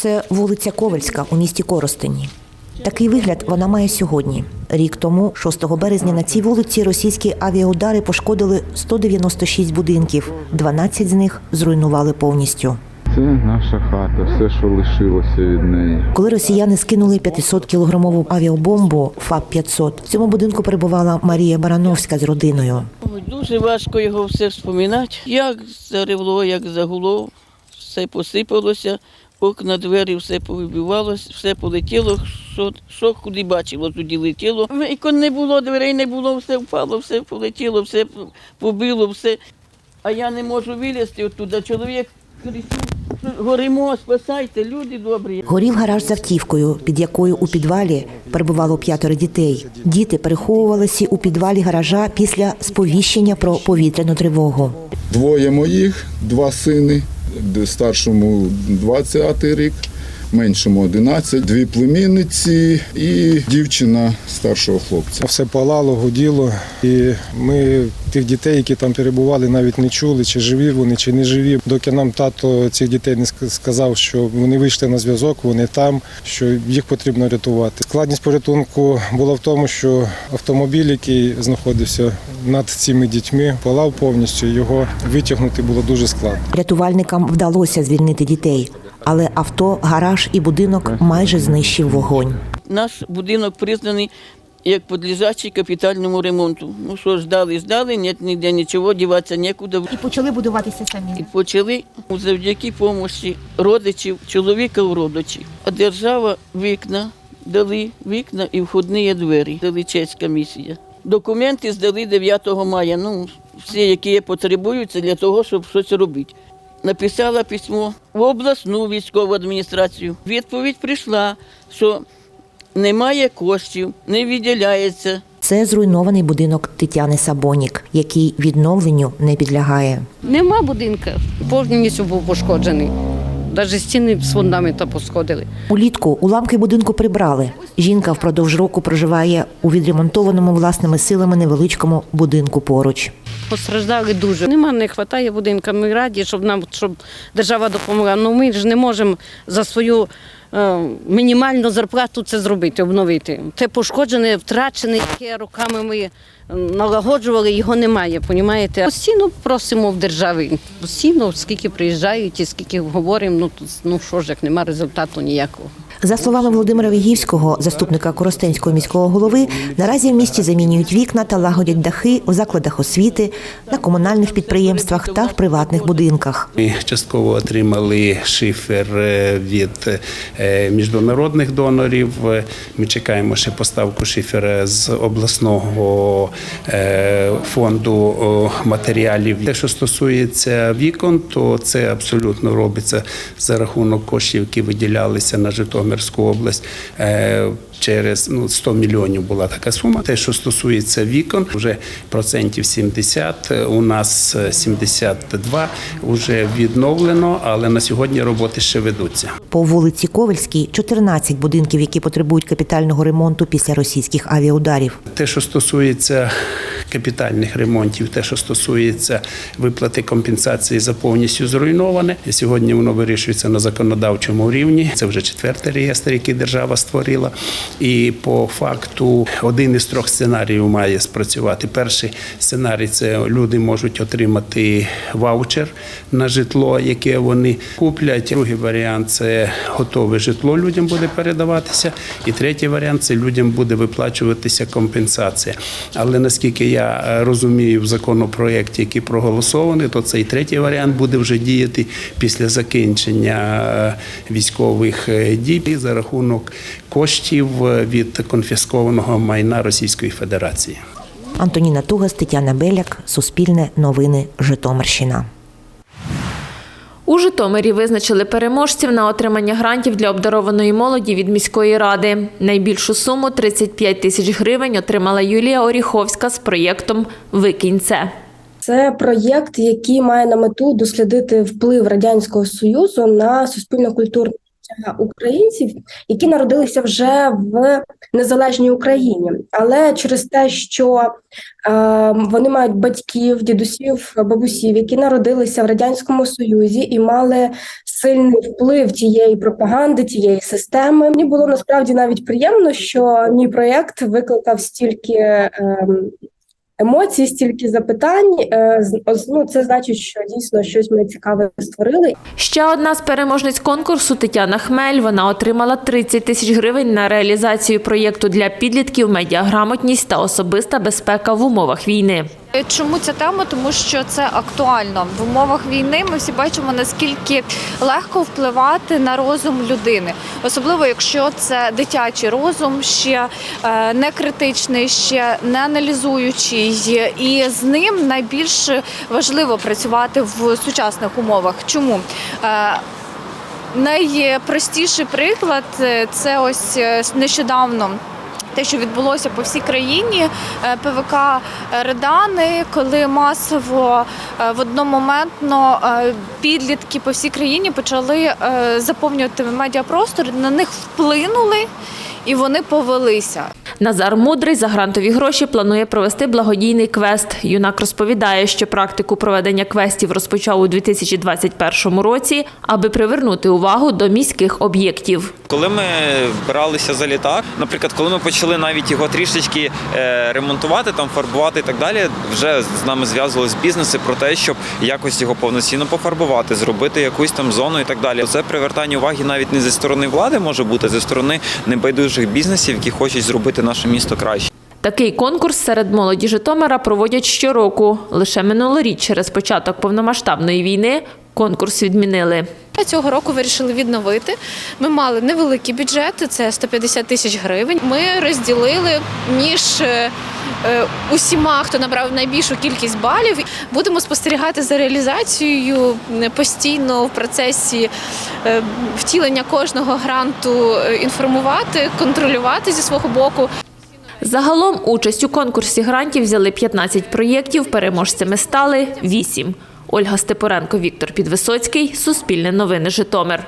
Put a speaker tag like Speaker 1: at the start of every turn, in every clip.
Speaker 1: Це вулиця Ковальська у місті Коростені. Такий вигляд вона має сьогодні. Рік тому, 6 березня, на цій вулиці російські авіаудари пошкодили 196 будинків. 12 з них зруйнували повністю.
Speaker 2: Це наша хата, все, що лишилося від неї.
Speaker 1: Коли росіяни скинули 500-кілограмову авіабомбу ФАП-500, в цьому будинку перебувала Марія Барановська з родиною.
Speaker 3: Ой, дуже важко його все вспоминати. Як заревло, як загуло, все посипалося, окна, двері, все повибивалося, все полетіло, що, що куди бачило, туди летіло. Вікон не було, дверей не було, все впало, все полетіло, все побило, все. А я не можу вилізти оттуда. Чоловік кричить, горимо, спасайте, люди добрі.
Speaker 1: Горів гараж з автівкою, під якою у підвалі перебувало п'ятеро дітей. Діти переховувалися у підвалі гаража після сповіщення про повітряну тривогу.
Speaker 2: Двоє моїх, два сини, старшому 20 рік, меншому 11, дві племінниці і дівчина старшого хлопця.
Speaker 4: Все палало, гуділо, і ми тих дітей, які там перебували, навіть не чули, чи живі вони, чи не живі. Доки нам тато цих дітей не сказав, що вони вийшли на зв'язок, вони там, що їх потрібно рятувати. Складність порятунку була в тому, що автомобіль, який знаходився над цими дітьми, палав повністю. Його витягнути було дуже складно.
Speaker 1: Рятувальникам вдалося звільнити дітей, але авто, гараж і будинок майже знищив вогонь.
Speaker 3: Наш будинок признаний як підлежачий капітальному ремонту. Ну що ж, ждали, ждали, ні, ніде нічого, діватися нікуди.
Speaker 5: І почали будуватися самі.
Speaker 3: І почали завдяки допомоги родичів, чоловіка в родичі. А держава вікна дали вікна і входні двері. Дали чеська місія. Документи здали 9 мая. Ну, всі, які потребуються для того, щоб щось робити. Написала письмо в обласну військову адміністрацію. Відповідь прийшла, що немає коштів, не виділяється.
Speaker 1: Це зруйнований будинок Тетяни Сабонік, який відновленню не підлягає.
Speaker 6: Нема будинка, повністю був пошкоджений. Навіть стіни з фундамента посходили.
Speaker 1: Улітку уламки будинку прибрали. Жінка впродовж року проживає у відремонтованому власними силами невеличкому будинку поруч.
Speaker 6: Постраждали дуже. Нема, не вистачає будинка. Ми раді, щоб нам щоб держава допомогла. Ну ми ж не можемо за свою е, мінімальну зарплату це зробити, обновити. Те пошкоджене, втрачене, яке роками ми е, налагоджували, його немає. Понімаєте? Постійно просимо в держави. Постійно, скільки приїжджають і скільки говоримо, ну, то, ну що ж, як нема результату ніякого.
Speaker 1: За словами Володимира Вігівського, заступника Коростенського міського голови, наразі в місті замінюють вікна та лагодять дахи у закладах освіти, на комунальних підприємствах та в приватних будинках.
Speaker 7: Ми частково отримали шифер е, від е, міжнародних донорів. Ми чекаємо ще поставку шифера з обласного е, фонду матеріалів. Те, що стосується вікон, то це абсолютно робиться за рахунок коштів, які виділялися на Житомирську область. Е, Через ну 100 мільйонів була така сума. Те, що стосується вікон, вже процентів 70, у нас е, 72 вже відновлено, але на сьогодні роботи ще ведуться.
Speaker 1: По вулиці Ковальській 14 будинків, які потребують капітального ремонту після російських авіаударів.
Speaker 7: Те, що стосується капітальних ремонтів, те, що стосується виплати компенсації за повністю зруйноване, сьогодні воно вирішується на законодавчому рівні. Це вже четвертий реєстр, який держава створила. І по факту один із трьох сценаріїв має спрацювати. Перший сценарій це люди можуть отримати ваучер на житло, яке вони куплять. Другий варіант це готове житло людям буде передаватися. І третій варіант це людям буде виплачуватися компенсація. Але наскільки я е, розумію в законопроєкті, який проголосований, то цей третій варіант буде вже діяти після закінчення е, військових е, дій за рахунок коштів від конфіскованого майна Російської Федерації.
Speaker 1: Антоніна Тугас, Тетяна Беляк, Суспільне новини, Житомирщина.
Speaker 8: У Житомирі визначили переможців на отримання грантів для обдарованої молоді від міської ради. Найбільшу суму 35 тисяч гривень отримала Юлія Оріховська з проєктом Викинь це.
Speaker 9: Проєкт, який має на мету дослідити вплив радянського союзу на суспільно-культурне
Speaker 5: українців, які народилися вже в незалежній Україні, але через те, що е, вони мають батьків, дідусів, бабусів, які народилися в радянському союзі і мали сильний вплив тієї пропаганди, тієї системи. Мені було насправді навіть приємно, що мій проєкт викликав стільки. ем, Емоцій, стільки запитань. Е, Ну, це значить, що дійсно щось ми цікаве створили.
Speaker 8: Ще одна з переможниць конкурсу Тетяна Хмель. Вона отримала 30 тисяч гривень на реалізацію проєкту для підлітків медіаграмотність та особиста безпека в умовах війни.
Speaker 9: Чому ця тема? Тому що це актуально в умовах війни. Ми всі бачимо наскільки легко впливати на розум людини, особливо якщо це дитячий розум, ще е, не критичний, ще не аналізуючий, і з ним найбільш важливо працювати в сучасних умовах. Чому? Е, Найпростіший приклад е, це ось е, нещодавно. Те, що відбулося по всій країні, е, ПВК Редани, коли масово е, в одномоментно е, підлітки по всій країні почали е, заповнювати медіапростор, на них вплинули і вони повелися.
Speaker 8: Назар Мудрий за грантові гроші планує провести благодійний квест. Юнак розповідає, що практику проведення квестів розпочав у 2021 році, аби привернути увагу до міських об'єктів.
Speaker 10: Коли ми бралися за літак, наприклад, коли ми почали навіть його трішечки е, ремонтувати, там фарбувати і так далі, вже з нами зв'язувались бізнеси про те, щоб якось його повноцінно пофарбувати, зробити якусь там зону і так далі. Це привертання уваги навіть не зі сторони влади може бути, а зі сторони небайдужих бізнесів, які хочуть зробити наше місто краще.
Speaker 8: Такий конкурс серед молоді Житомира проводять щороку. Лише минулоріч, через початок повномасштабної війни, конкурс відмінили.
Speaker 9: Цього року вирішили відновити. Ми мали невеликий бюджет, це 150 тисяч гривень. Ми розділили між е, е, усіма, хто набрав найбільшу кількість балів. Будемо спостерігати за реалізацією е, постійно в процесі втілення кожного гранту, інформувати, контролювати зі свого боку.
Speaker 8: Загалом участь у конкурсі грантів взяли 15 проєктів, переможцями стали 8. Ольга Степоренко, Віктор Підвисоцький, Суспільне новини Житомир.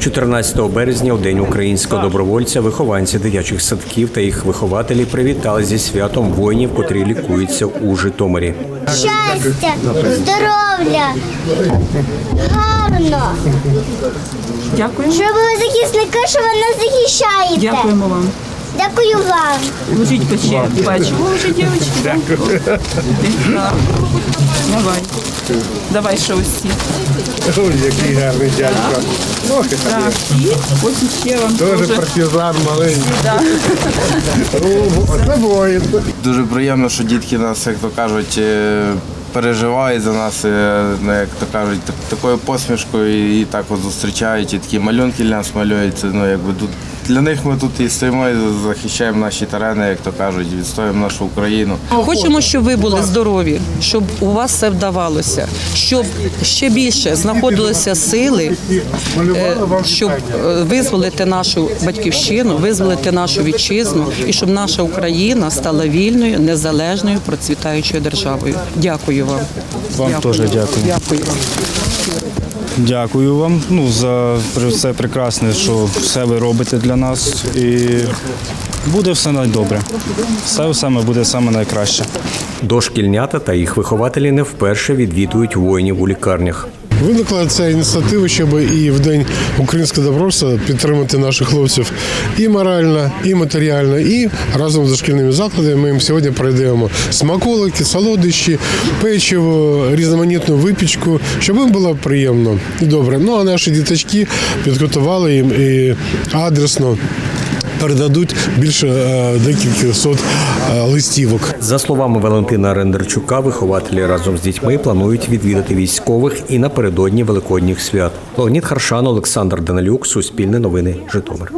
Speaker 11: 14 березня, у день українського добровольця, вихованці дитячих садків та їх вихователі привітали зі святом воїнів, котрі лікуються у Житомирі.
Speaker 12: Щастя, здоров'я, гарно.
Speaker 13: Дякую.
Speaker 12: Щоб ви захисники, що ви нас захищаєте.
Speaker 13: Дякуємо вам.
Speaker 12: Дякую вам.
Speaker 13: Ложіть ще. Бачу. Боже, дівчатки. Дякую. Давай. Давай ще ось ці.
Speaker 4: Ой, який гарний дядько.
Speaker 13: Так, і ось ще вам
Speaker 4: Дуже
Speaker 13: дуже.
Speaker 4: партизан маленький.
Speaker 13: Да.
Speaker 4: Оце воїн.
Speaker 14: Дуже приємно, що дітки нас, як то кажуть, е, переживають за нас, е, ну, як то кажуть, так- такою посмішкою і так от зустрічають, і такі малюнки для нас малюють. Ну, якби тут для них ми тут і стоїмо, і захищаємо наші терени, як то кажуть, відстоюємо нашу Україну.
Speaker 13: Хочемо, щоб ви були здорові, щоб у вас все вдавалося, щоб ще більше знаходилося сили, е, щоб е, визволити нашу батьківщину, визволити нашу вітчизну і щоб наша Україна стала вільною, незалежною, процвітаючою державою. Дякую вам.
Speaker 4: Вам теж дякую.
Speaker 13: Дякую вам.
Speaker 4: Дякую вам ну, за все прекрасне, що все ви робите для нас. І буде все найдобре. Все саме буде саме найкраще.
Speaker 11: Дошкільнята та їх вихователі не вперше відвідують воїнів у лікарнях.
Speaker 4: Виникла ця ініціатива, щоб і в день українського добровольства підтримати наших хлопців і морально, і матеріально, і разом з дошкільними закладами ми їм сьогодні передаємо смаколики, солодощі, печиво, різноманітну випічку, щоб їм було приємно і добре. Ну а наші діточки підготували їм і адресно. Передадуть більше е, декілька сот е, листівок.
Speaker 11: За словами Валентина Рендерчука, вихователі разом з дітьми планують відвідати військових і напередодні великодніх свят. Леонід Харшан, Олександр Данилюк, Суспільне новини, Житомир.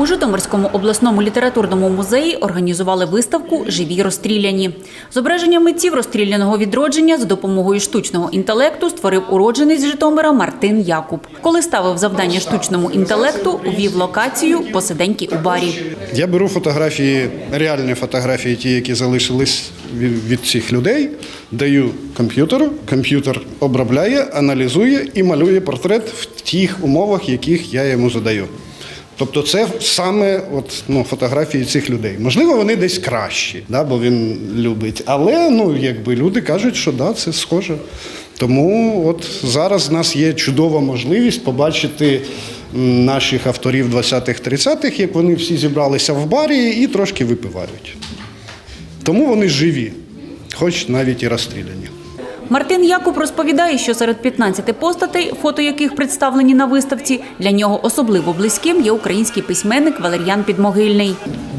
Speaker 15: У Житомирському обласному літературному музеї організували виставку Живі розстріляні. Зображення митців розстріляного відродження за допомогою штучного інтелекту створив уродженець Житомира Мартин Якуб. Коли ставив завдання штучному інтелекту, увів локацію посиденьки у барі.
Speaker 16: Я беру фотографії, реальні фотографії, ті, які залишились від, цих людей, даю комп'ютеру. Комп'ютер обробляє, аналізує і малює портрет в тих умовах, яких я йому задаю. Тобто це саме от, ну, фотографії цих людей. Можливо, вони десь кращі, да, бо він любить. Але ну, якби люди кажуть, що да, це схоже. Тому от зараз в нас є чудова можливість побачити наших авторів 20-х-30-х, як вони всі зібралися в барі і трошки випивають. Тому вони живі, хоч навіть і розстріляні.
Speaker 15: Мартин Якуб розповідає, що серед 15 постатей, фото яких представлені на виставці, для нього особливо близьким є український письменник Валер'ян Підмогильний.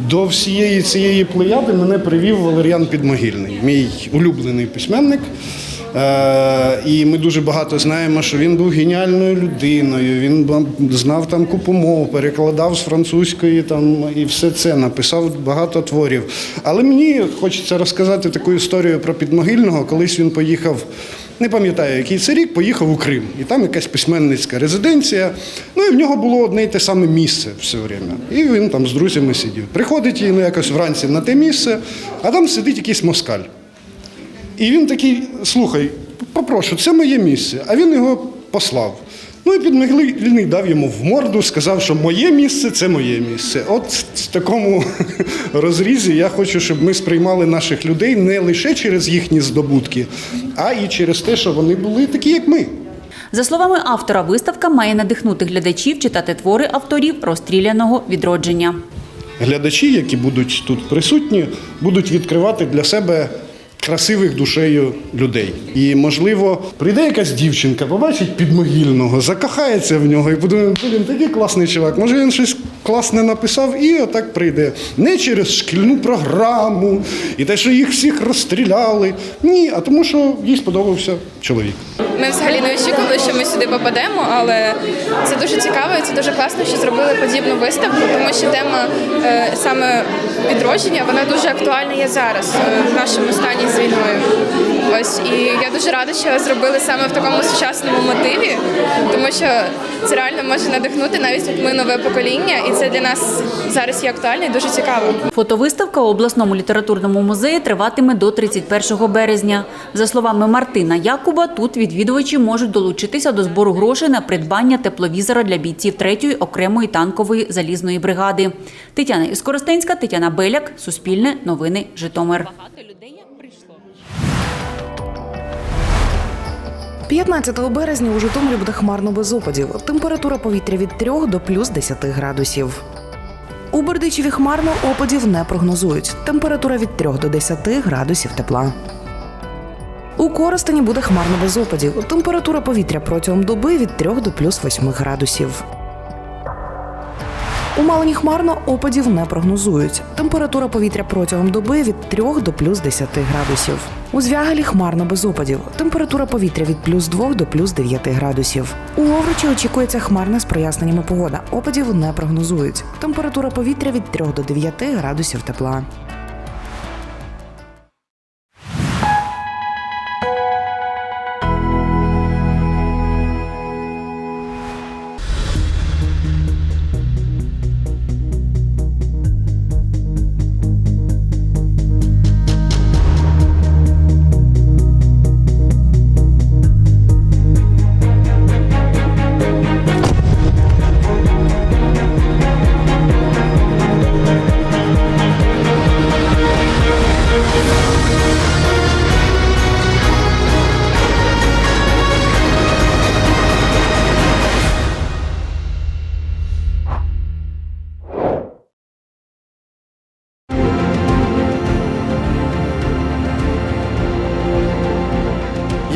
Speaker 16: До всієї цієї плеяди мене привів Валер'ян Підмогильний, мій улюблений письменник. Е, і ми дуже багато знаємо, що він був геніальною людиною. Він знав там купу мов, перекладав з французької там і все це написав багато творів. Але мені хочеться розказати таку історію про підмогильного. Колись він поїхав. Не пам'ятаю, який це рік, поїхав у Крим. І там якась письменницька резиденція. Ну і в нього було одне й те саме місце все время. І він там з друзями сидів. Приходить ну, якось вранці на те місце, а там сидить якийсь москаль. І він такий: слухай, попрошу, це моє місце. А він його послав. Ну і підмогильний дав йому в морду, сказав, що моє місце це моє місце. От в такому розрізі я хочу, щоб ми сприймали наших людей не лише через їхні здобутки, а і через те, що вони були такі, як ми.
Speaker 15: За словами автора, виставка має надихнути глядачів читати твори авторів розстріляного відродження.
Speaker 16: глядачі, які будуть тут присутні, будуть відкривати для себе красивих душею людей. І, можливо, прийде якась дівчинка, побачить підмогільного, закохається в нього і подумає, блін, такий класний чувак. Може він щось класне написав, і отак прийде. Не через шкільну програму і те, що їх всіх розстріляли. Ні, а тому, що їй сподобався чоловік.
Speaker 17: Ми взагалі не очікували, що ми сюди попадемо, але це дуже цікаво і це дуже класно, що зробили подібну виставку, тому що тема е, саме відродження вона дуже актуальна є зараз е, в нашому стані з війною. Ось і я дуже рада, що зробили саме в такому сучасному мотиві, тому що це реально може надихнути навіть ми нове покоління, і це для нас зараз є актуально і дуже цікаво.
Speaker 15: Фотовиставка у обласному літературному музеї триватиме до 31 березня. За словами Мартина Якуба, тут відвідувачі можуть долучитися до збору грошей на придбання тепловізора для бійців 3-ї окремої танкової залізної бригади. Тетяна Іскоростенська, Тетяна Беляк, Суспільне, Новини, Житомир.
Speaker 18: 15 березня у Житомирі буде хмарно без опадів. Температура повітря від 3 до плюс 10 градусів. У Бердичеві хмарно опадів не прогнозують. Температура від 3 до 10 градусів тепла. У Коростені буде хмарно без опадів. Температура повітря протягом доби від 3 до плюс 8 градусів. У Малині хмарно опадів не прогнозують. Температура повітря протягом доби від 3 до плюс 10 градусів. У Звягелі хмарно без опадів. Температура повітря від плюс 2 до плюс 9 градусів. У Ловричі очікується хмарна з проясненнями погода. Опадів не прогнозують. Температура повітря від 3 до 9 градусів тепла.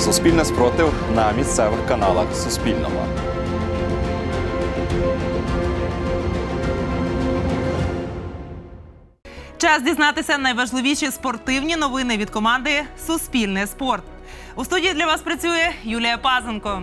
Speaker 19: Дивіться Суспільне спротив на місцевих каналах Суспільного.
Speaker 20: Час дізнатися найважливіші спортивні новини від команди Суспільне спорт. У студії для вас працює Юлія Пазенко.